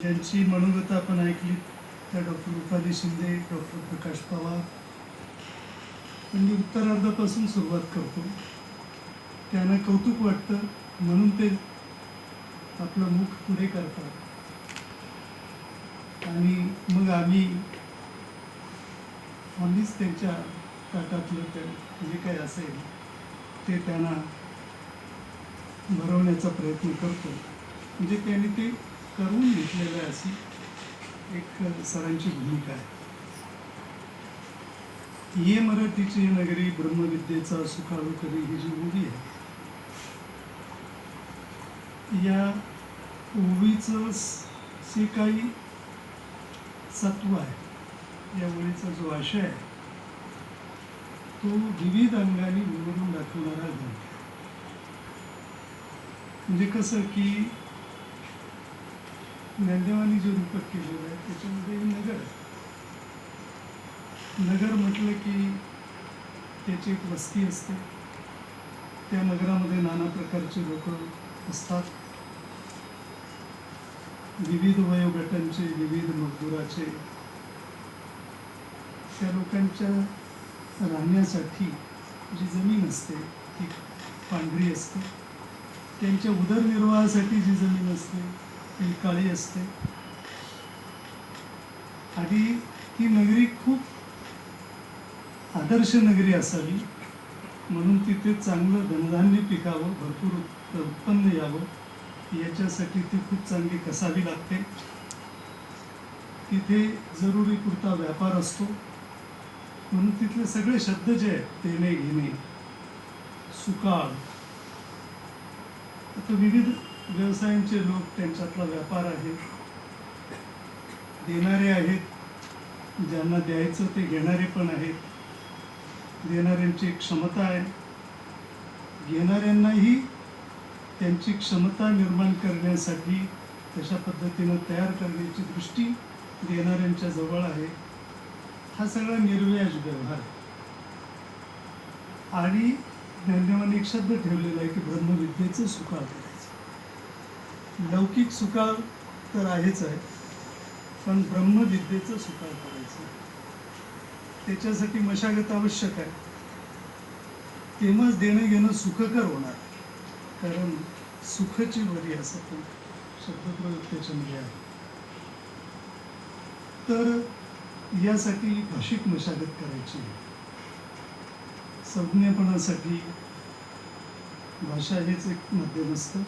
त्यांची मनोगत आपण ऐकली. त्या डॉक्टर रुपाली शिंदे डॉक्टर प्रकाश पवार. पण मी उत्तरार्धापासून सुरुवात करतो. त्यांना कौतुक वाटतं म्हणून ते आपलं मुख पुढे करतात. आणि मग आम्ही आम्हीच त्यांच्या ताटातलं ते जे काही असेल ते त्यांना भरवण्याचा प्रयत्न करतो. म्हणजे त्यांनी ते करून घेतलेलं आहे अशी एक सरांची भूमिका आहे. ये मराठीची नगरी ब्रह्मविद्येचा सुखाळू करी ही जी ओवी आहे या ओवीचं जे काही सत्व आहे या ओळीचा जो आशय आहे तो विविध अंगाने निवडून दाखवणारा ग्रंथ म्हणजे कसं की ज्ञानदेवानी जे रूपक केलेलं आहे त्याच्यामध्ये नगर नगर म्हटलं की त्याची एक वस्ती असते. त्या नगरामध्ये नाना प्रकारचे लोक असतात. विविध वयोगटांचे विविध मजदुराचे. त्या लोकांच्या राहण्यासाठी जी जमीन असते ती पांढरी असते. त्यांच्या उदरनिर्वाहासाठी जी जमीन असते ती काळी असते. आणि ही नगरी खूप आदर्श नगरी असावी म्हणून तिथे चांगलं धनधान्य पिकावं भरपूर उत्पन्न यावं याच्यासाठी ती खूप चांगली कसावी लागते. तिथे जरुरी पुरता व्यापार असतो. म्हणून तिथले सगळे शब्द जे आहेत देणे घेणे सुकाळ आता विविध व्यवसायांचे लोक त्यांच्यातला व्यापार आहे. देणारे आहेत. ज्यांना द्यायचं ते घेणारे पण आहेत. देणाऱ्यांची एक क्षमता आहे. घेणाऱ्यांनाही त्यांची क्षमता निर्माण करण्यासाठी तशा पद्धतीनं तयार करण्याची दृष्टी देणाऱ्यांच्या जवळ आहे. हा सगळा निर्व्याज व्यवहार. आहे आणि ज्ञानदेवाने एक शब्द ठेवलेला आहे की ब्रह्मविद्येचं सुकाळ आहे लौकिक सुकाळ तर आहेच आहे पण ब्रह्मविद्येचं सुकाळ करायचं. त्याच्यासाठी मशागत आवश्यक आहे. तेव्हाच देणं घेणं सुखकर होणार. कारण सुखची वरी असं पण शब्दप्रयोग त्याच्यामध्ये आहे. तर यासाठी भाषिक मशागत करायची. आहे संज्ञापणासाठी भाषा हेच एक माध्यम असतं.